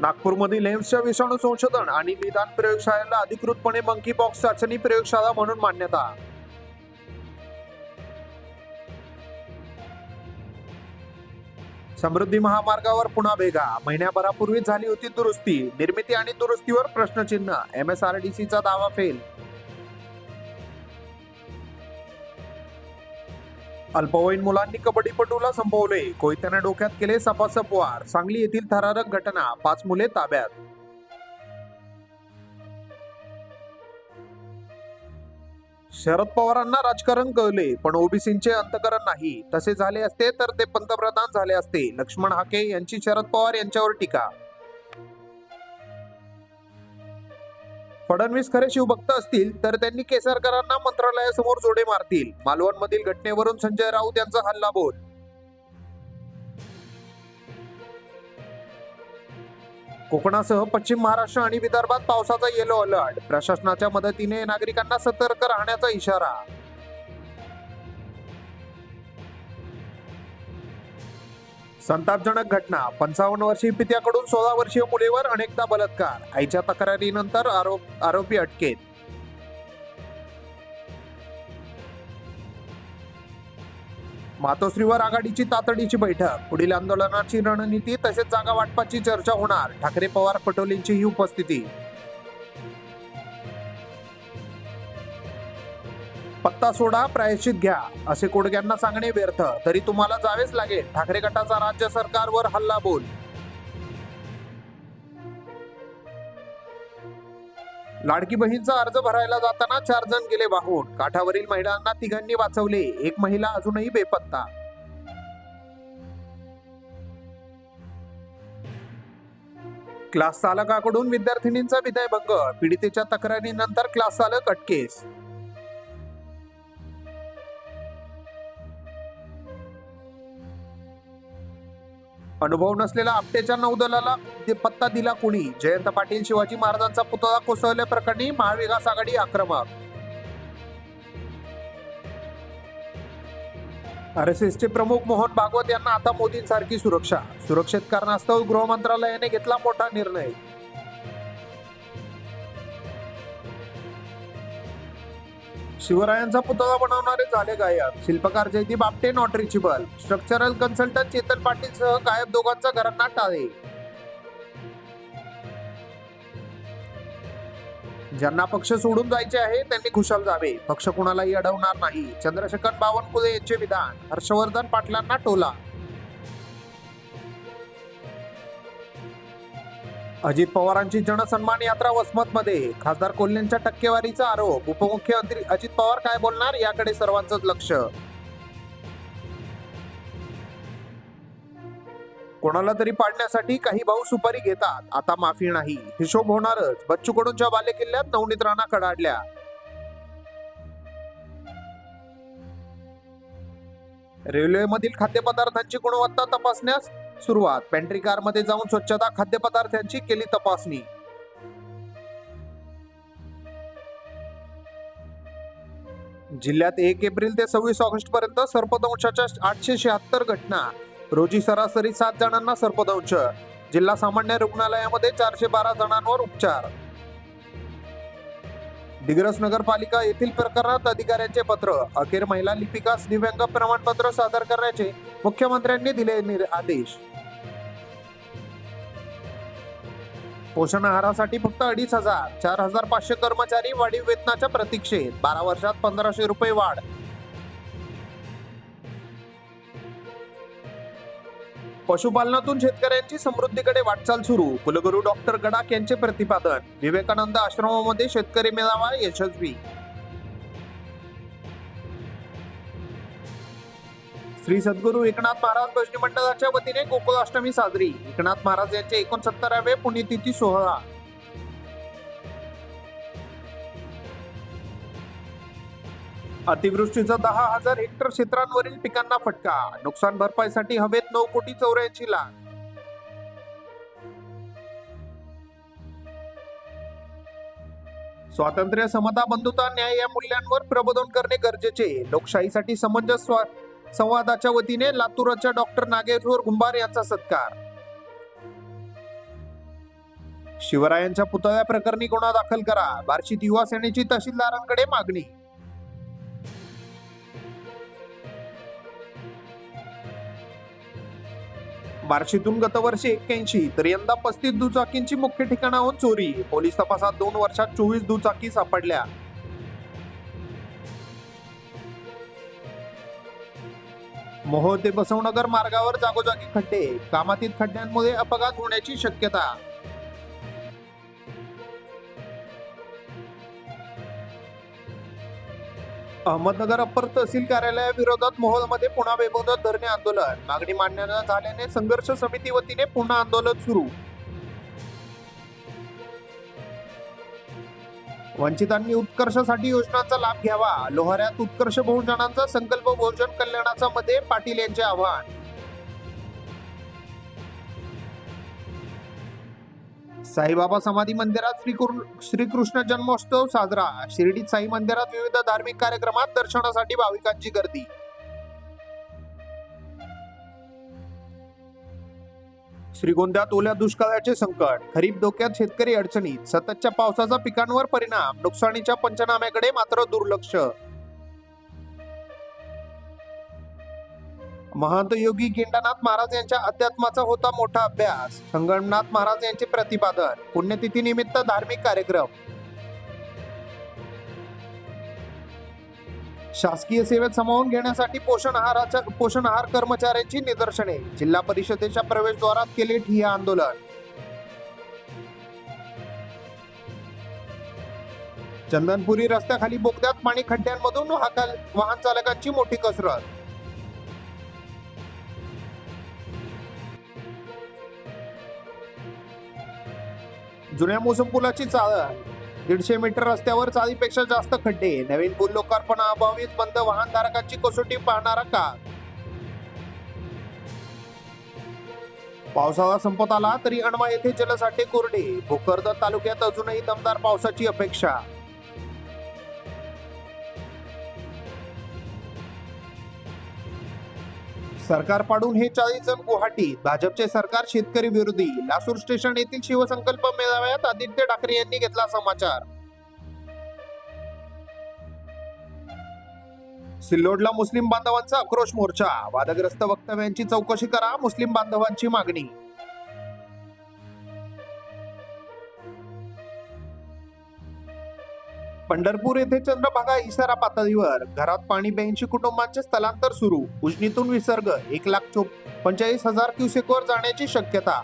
नागपूरमधील एम्सच्या विषाणू संशोधन आणि निदान प्रयोगशाळेला अधिकृतपणे मंकी बॉक्स चाचणी प्रयोगशाळा म्हणून मान्यता. समृद्धी महामार्गावर पुन्हा भेगा. महिन्याभरापूर्वी झाली होती दुरुस्ती. निर्मिती आणि दुरुस्तीवर प्रश्नचिन्ह. एम एस आर डी सीचा दावा फेल अल्पवयीन मुलांनी कबड्डीपटूला संपवले. कोयत्याने डोक्यात केले सपासप वार सांगली येथील थरारक घटना. पाच मुले ताब्यात. शरद पवारांना राजकारण कळले पण ओबीसींचे अंतकरण नाही. तसे झाले असते तर ते पंतप्रधान झाले असते. लक्ष्मण हाके यांची शरद पवार यांच्यावर टीका. फडणवीस खरे शिवभक्त असतील तर त्यांनी केसरकरांना मंत्रालयासमोर जोडे मारतील. मालवणमधील घटनेवरून संजय राऊत यांचा हल्ला बोल कोकणासह पश्चिम महाराष्ट्र आणि विदर्भात पावसाचा येलो अलर्ट. प्रशासनाच्या मदतीने नागरिकांना सतर्क राहण्याचा इशारा. संतापजनक घटना. पंचावन्न वर्षीय पित्याकडून सोळा वर्षीय मुलीवर अनेकदा बलात्कार. आईच्या तक्रारीनंतर आरोप आरोपी अटकेत. मातोश्रीवर आघाडीची तातडीची बैठक. पुढील आंदोलनाची रणनीती तसेच जागा वाटपाची चर्चा होणार. ठाकरे पवार पटोलेंची ही उपस्थिती. पत्ता सोडा प्रायश्चित घ्या असे कोडग्यांना सांगणे व्यर्थ. तरी तुम्हाला जावेच लागेल. ठाकरे गटाचा राज्य सरकारवर हल्ला बोल. लाडकी बहीणचा अर्ज भरायला जाताना चार जण गेले वाहून. काठावरील महिलांना तिघांनी वाचवले. एक महिला अजूनही बेपत्ता. क्लास चालकाकडून विद्यार्थिनींचा विनयभंग पीडितेच्या तक्रारीनंतर क्लास चालक अटकेस. अनुभव नसलेल्या आपटेच्या नौदलाला ते पत्ता दिला कुणी? जयंत पाटील शिवाजी महाराजांचा पुतळा कोसळल्या प्रकरणी महाविकास आघाडी आक्रमक. आरएसएसचे प्रमुख मोहन भागवत यांना आता मोदींसारखी सुरक्षा. सुरक्षित कारणास्तव गृह मंत्रालयाने घेतला मोठा निर्णय. शिवरायांचा पुतळा बनवणारे झाले गायब. शिल्पकार Jaydeep Apte not reachable structural consultant Chetan Patil सह गायब दोघांचा घरांना टाळे. ज्यांना पक्ष सोडून जायचे आहे त्यांनी खुशाल जावे. पक्ष कुणालाही अडवणार नाही. चंद्रशेखर बावनकुळे यांचे विधान. हर्षवर्धन पाटलांना टोला. अजित पवारांची जनसन्मान यात्रा वसमतमध्ये. खासदार कोल्हेंच्या टक्केवारीचा आरोप. उपमुख्यमंत्री अजित पवार काय बोलणार याकडे सर्वांचंच लक्ष. कोणाला तरी पाडण्यासाठी काही भाऊ सुपारी घेतात. आता माफी नाही. हिशोब होणारच. बच्चू कडूंच्या बालेकिल्ल्यात नवनित्रांना राणा कडाडल्या. रेल्वेमधील खाद्यपदार्थांची गुणवत्ता तपासण्यास सुरुवात. पेंट्री कारमध्ये जाऊन स्वच्छता खाद्यपदार्थांची केली तपासणी. जिल्ह्यात एक एप्रिल ते सव्वीस ऑगस्ट पर्यंत सर्पदंशाच्या आठशे शहात्तर घटना. रोजी सरासरी सात जणांना सर्पदंश. जिल्हा सामान्य रुग्णालयामध्ये चारशे बारा जणांवर उपचार. दिग्रस नगरपालिका येथील प्रकरणात अधिकाऱ्यांचे पत्र. अखेर महिला लिपिकास दिव्यांग प्रमाणपत्र सादर करण्याचे मुख्यमंत्र्यांनी दिले आदेश. पोषण आहारासाठी फक्त अडीच हजार चार हजार पाचशे कर्मचारी वाढीव वेतनाच्या प्रतीक्षेत. बारा वर्षात पंधराशे रुपये वाढ. पशुपालनातून शेतकऱ्यांची समृद्धीकडे वाटचाल सुरू. कुलगुरू डॉक्टर गडाख यांचे प्रतिपादन. विवेकानंद आश्रमामध्ये शेतकरी मेळावा यशस्वी श्री सद्गुरू एकनाथ महाराज भजनी मंडळाच्या वतीने गोकुळाष्टमी साजरी. एकनाथ महाराज यांचे एकोणसत्तरावे पुण्यतिथी सोहळा. अतिवृष्टीचा दहा हजार हेक्टर क्षेत्रांवरील पिकांना फटका. नुकसान भरपाईसाठी हवेत नऊ कोटी चौऱ्याऐंशी लाख. स्वातंत्र्य समता बंधुता न्याय या मूल्यांवर प्रबोधन करणे गरजेचे. लोकशाहीसाठी समंजस संवादाच्या वतीने लातूरच्या डॉक्टर नागेश्वर कुंभार यांचा सत्कार. शिवरायांच्या पुतळ्या प्रकरणी गुन्हा दाखल करा. बार्शीत युवा सेनेची तहसीलदारांकडे मागणी. बार्शीतून गतवर्षी एक्क्याऐंशी तर यंदा पस्तीस दुचाकींची मुख्य ठिकाणाहून चोरी. पोलीस तपासात दोन वर्षात चोवीस दुचाकी सापडल्या. मोहोळ ते बसवनगर मार्गावर जागोजागी खड्डे. कामातील खड्ड्यांमुळे अपघात होण्याची शक्यता. अहमदनगर अप्पर तहसील कार्यालयाविरोधात मोहोळमध्ये पुन्हा बेमुदत धरणे आंदोलन. मागणी मान्य न झाल्याने संघर्ष समिती वतीने पुन्हा आंदोलन सुरू. वंचितांनी उत्कर्षासाठी योजनांचा लाभ घ्यावा. लोहाऱ्यात उत्कर्ष बहुजनांचा संकल्प बहुजन कल्याणाचा मध्ये पाटील यांचे आव्हान. साईबाबा समाधी मंदिरात श्रीकृष्ण जन्मोत्सव साजरा. शिर्डीत साई मंदिरात विविध धार्मिक कार्यक्रमात दर्शनासाठी भाविकांची गर्दी. श्रीगोंद्यात ओल्या दुष्काळाचे संकट खरीप धोक्यात शेतकरी अडचणीत सततच्या पावसाचा पिकांवर परिणाम नुकसानीच्या पंचनाम्याकडे मात्र दुर्लक्ष. महंत योगी गेंडानाथ महाराज यांच्या अध्यात्माचा होता मोठा अभ्यास. संगमनाथ महाराज यांचे प्रतिपादन पुण्यतिथी निमित्त धार्मिक कार्यक्रम. शासकीय सेवेत सामावून घेण्यासाठी पोषण आहाराच्या पोषण आहार कर्मचाऱ्यांची निदर्शने. जिल्हा परिषदेच्या प्रवेशद्वारात केले ठिय्या आंदोलन. चंदनपुरी रस्त्याखाली बोगद्यात पाणी खड्ड्यांमधून वाहकाल- वाहन चालकांची मोठी कसरत. जुन्या मोसम पुलाची चाळण. दीडशे मीटर रस्त्यावर चाळीपेक्षा जास्त खड्डे. नवीन पूल लोकार्पणाअभावीच बंद वाहनधारकांची कसोटी पाहणारा का पावसाळा संपत आला तरी अणवा येथे जलसाठे कोरडे. भोकरदन तालुक्यात अजूनही दमदार पावसाची अपेक्षा. सरकार पाडून हे चाळीस जण गुवाहाटी भाजपचे सरकार शेतकरी विरोधी. लासूर स्टेशन येथील शिवसंकल्प मेळाव्यात आदित्य ठाकरे यांनी घेतला समाचार. सिल्लोडला मुस्लिम बांधवांचा आक्रोश मोर्चा. वादग्रस्त वक्तव्यांची चौकशी करा मुस्लिम बांधवांची मागणी. पंढरपूर येथे चंद्रभागा इशारा पातळीवर घरात पाणी ब्याऐंशी कुटुंबांचे स्थलांतर सुरू. उजनीतून विसर्ग एक लाख चौ पंचेचाळीस हजार क्युसेकवर जाण्याची शक्यता.